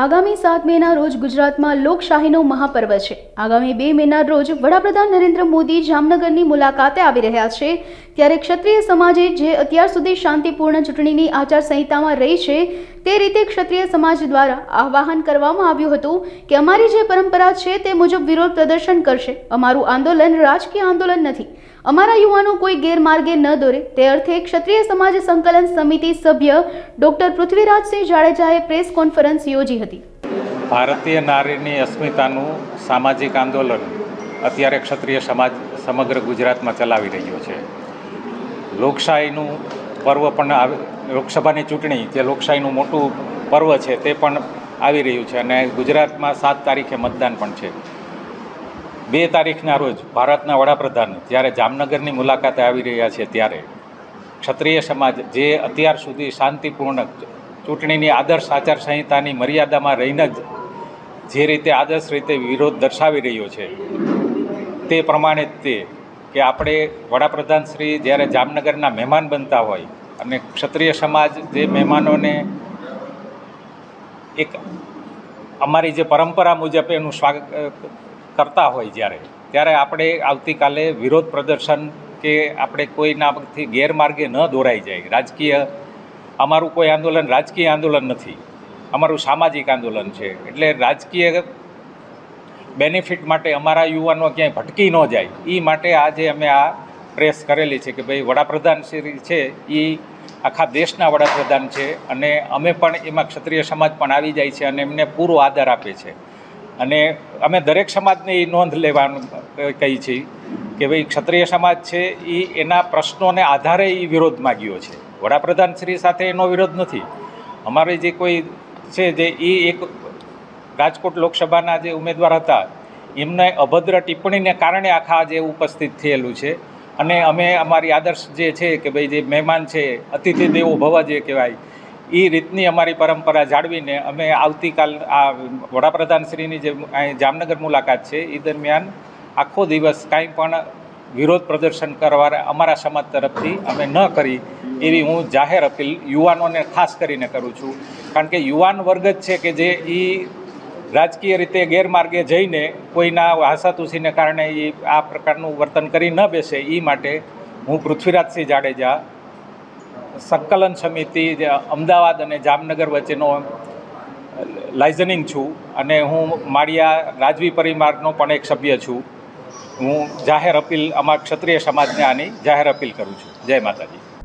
આગામી સાત મેના રોજ ગુજરાતમાં લોકશાહીનો મહાપર્વ છે. આગામી બે મેના રોજ વડાપ્રધાન નરેન્દ્ર મોદી જામનગરની મુલાકાતે આવી રહ્યા છે. ત્યારે ક્ષત્રિય સમાજે જે અત્યાર સુધી શાંતિપૂર્ણ ચૂંટણીની આચારસંહિતામાં રહી છે, તે રીતે ક્ષત્રિય સમાજ દ્વારા આહવાન કરવામાં આવ્યું હતું કે અમારી જે પરંપરા છે, તે મુજબ વિરોધ પ્રદર્શન કરશે. અમારું આંદોલન રાજકીય આંદોલન નથી. અમારા યુવાનો કોઈ ગેરમાર્ગે ન દોરે. તે અર્થે ક્ષત્રિય સમાજ સંકલન સમિતિ સભ્ય ડોક્ટર પૃથ્વીરાજસિંહ જાડેજાએ પ્રેસ કોન્ફરન્સ યોજી હતી. ભારતીય નારીની અસ્મિતાનું સામાજિક આંદોલન અત્યારે ક્ષત્રિય સમાજ સમગ્ર ગુજરાતમાં ચલાવી રહ્યો છે. લોકશાહીનું પર્વ પણ લોકસભાની ચૂંટણી જે લોકશાહીનું મોટું પર્વ છે તે પણ આવી રહ્યું છે અને ગુજરાતમાં સાત તારીખે મતદાન પણ છે. બે તારીખના રોજ ભારતના વડાપ્રધાન જ્યારે જામનગરની મુલાકાતે આવી રહ્યા છે ત્યારે ક્ષત્રિય સમાજ જે અત્યાર સુધી શાંતિપૂર્ણ ચૂંટણીની આદર્શ આચારસંહિતાની મર્યાદામાં રહીને જ જે રીતે આદર્શ રીતે વિરોધ દર્શાવી રહ્યો છે, તે પ્રમાણે તે કે આપણે વડાપ્રધાન શ્રી જ્યારે જામનગરના મહેમાન બનતા હોય અને ક્ષત્રિય સમાજ જે મહેમાનોને એક અમારી જે પરંપરા મુજબ એનું સ્વાગત કરતા હોય જ્યારે. ત્યારે આપણે આવતીકાલે વિરોધ પ્રદર્શન કે આપણે કોઈનાથી ગેરમાર્ગે ન દોરાઈ જાય. રાજકીય, અમારું કોઈ આંદોલન રાજકીય આંદોલન નથી. અમારું સામાજિક આંદોલન છે. એટલે રાજકીય બેનિફિટ માટે અમારા યુવાનો ક્યાંય ભટકી ન જાય. એ માટે આજે અમે આ પ્રેસ કરેલી છે કે ભાઈ વડાપ્રધાન શ્રી છે એ આખા દેશના વડાપ્રધાન છે અને અમે પણ એમાં ક્ષત્રિય સમાજ પણ આવી જાય છે અને એમને પૂરો આદર આપે છે. અને અમે દરેક સમાજને એ નોંધ લેવાનું કહી છીએ કે ભાઈ ક્ષત્રિય સમાજ છે એ એના પ્રશ્નોને આધારે એ વિરોધ માગ્યો છે. વડાપ્રધાન શ્રી સાથે એનો વિરોધ નથી. અમારે જે કોઈ છે જે એ એક રાજકોટ લોકસભાના જે ઉમેદવાર હતા, એમને અભદ્ર ટિપ્પણીને કારણે આખા જે ઉપસ્થિત થયેલું છે. અને અમે અમારી આદર્શ જે છે કે ભાઈ જે મહેમાન છે અતિથિ દેવો ભવા જે કહેવાય એ રીતની અમારી પરંપરા જાળવીને અમે આવતીકાલ આ વડાપ્રધાનશ્રીની જે જામનગર મુલાકાત છે એ દરમિયાન આખો દિવસ કાંઈ પણ વિરોધ પ્રદર્શન કરવા અમારા સમાજ તરફથી અમે ન કરી એવી હું જાહેર અપીલ યુવાનોને ખાસ કરીને કરું છું. કારણ કે યુવાન વર્ગ જ છે કે જે એ રાજકીય રીતે ગેરમાર્ગે જઈને કોઈના હાસાતુસીને કારણે એ આ પ્રકારનું વર્તન કરી ન બેસે એ માટે હું પૃથ્વીરાજસિંહ જાડેજા સંકલન સમિતિ જે અમદાવાદ અને જામનગર વચ્ચેનો લાઇઝનિંગ છું અને હું માળિયા રાજવી પરિવારનો પણ એક સભ્ય છું. હું જાહેર અપીલ, અમારા ક્ષત્રિય સમાજને આની જાહેર અપીલ કરું છું. જય માતાજી.